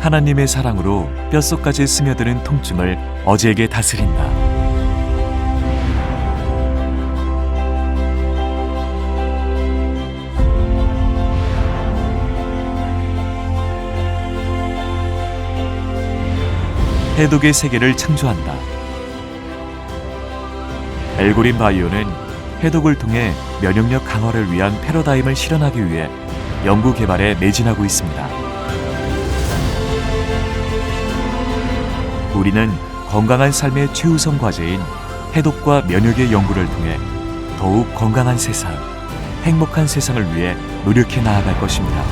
하나님의 사랑으로 뼛속까지 스며드는 통증을 어제에게 다스린다. 해독의 세계를 창조한다. 엘고린 바이오는 해독을 통해 면역력 강화를 위한 패러다임을 실현하기 위해 연구 개발에 매진하고 있습니다. 우리는 건강한 삶의 최우선 과제인 해독과 면역의 연구를 통해 더욱 건강한 세상, 행복한 세상을 위해 노력해 나아갈 것입니다.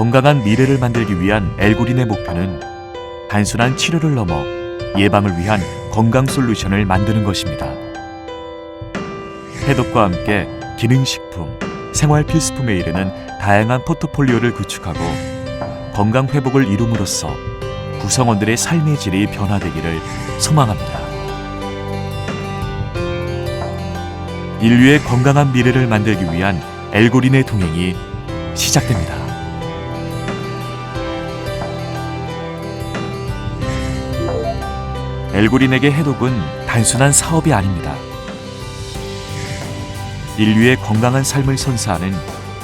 건강한 미래를 만들기 위한 엘고린의 목표는 단순한 치료를 넘어 예방을 위한 건강 솔루션을 만드는 것입니다. 해독과 함께 기능식품, 생활 필수품에 이르는 다양한 포트폴리오를 구축하고 건강 회복을 이룸으로써 구성원들의 삶의 질이 변화되기를 소망합니다. 인류의 건강한 미래를 만들기 위한 엘고린의 동행이 시작됩니다. 엘고린에게 해독은 단순한 사업이 아닙니다. 인류의 건강한 삶을 선사하는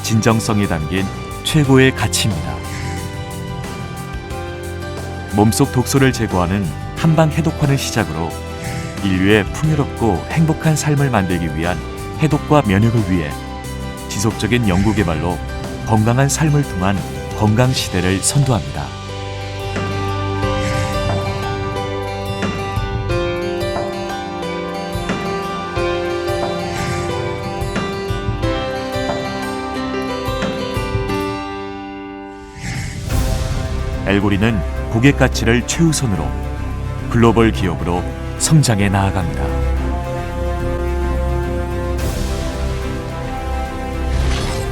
진정성이 담긴 최고의 가치입니다. 몸속 독소를 제거하는 한방 해독환을 시작으로 인류의 풍요롭고 행복한 삶을 만들기 위한 해독과 면역을 위해 지속적인 연구 개발로 건강한 삶을 통한 건강 시대를 선도합니다. 엘고리는 고객 가치를 최우선으로 글로벌 기업으로 성장해 나아갑니다.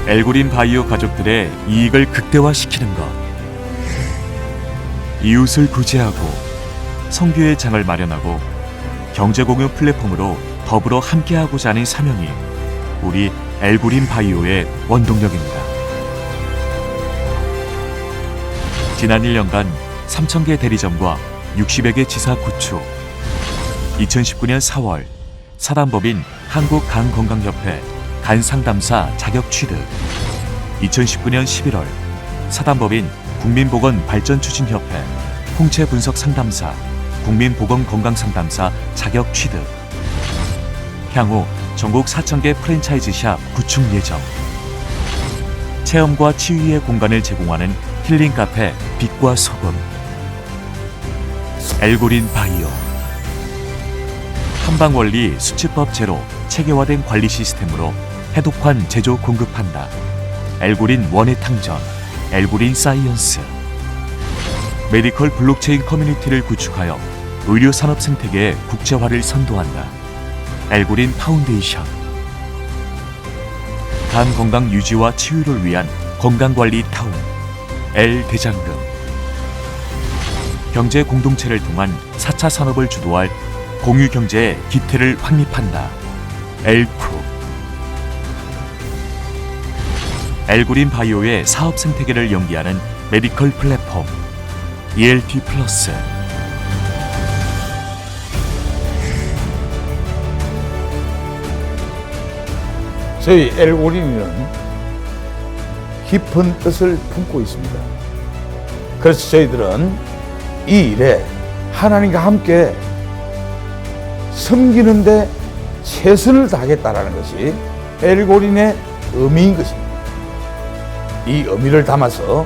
엘고린 바이오 가족들의 이익을 극대화시키는 것. 이웃을 구제하고 성교의 장을 마련하고 경제 공유 플랫폼으로 더불어 함께하고자 하는 사명이 우리 엘고린 바이오의 원동력입니다. 지난 1년간 3,000개 대리점과 60여 개 지사 구축. 2019년 4월 사단법인 한국간건강협회 간상담사 자격 취득. 2019년 11월 사단법인 국민보건발전추진협회 홍채 분석 상담사 국민보건건강상담사 자격 취득. 향후 전국 4,000개 프랜차이즈 샵 구축 예정 체험과 치유의 공간을 제공하는 힐링 카페 빛과 소금 엘고린 바이오 한방 원리 수치법 제로 체계화된 관리 시스템으로 해독환 제조 공급한다. 엘고린 원의 탕전 엘고린 사이언스 메디컬 블록체인 커뮤니티를 구축하여 의료 산업 생태계의 국제화를 선도한다. 엘고린 파운데이션 간 건강 유지와 치유를 위한 건강관리 타운 L 대장금. 경제 공동체를 통한 4차 산업을 주도할 공유 경제의 기태를 확립한다. 엘쿠 엘구린 바이오의 사업 생태계를 연기하는 메디컬 플랫폼 ELP 플러스 저희 엘고린이는 깊은 뜻을 품고 있습니다. 그래서 저희들은 이 일에 하나님과 함께 섬기는데 최선을 다하겠다라는 것이 엘고린의 의미인 것입니다. 이 의미를 담아서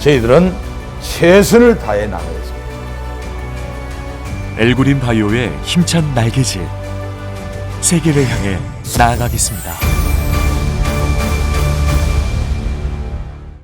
저희들은 최선을 다해 나가겠습니다. 엘구린 바이오의 힘찬 날개질 세계를 향해 나아가겠습니다.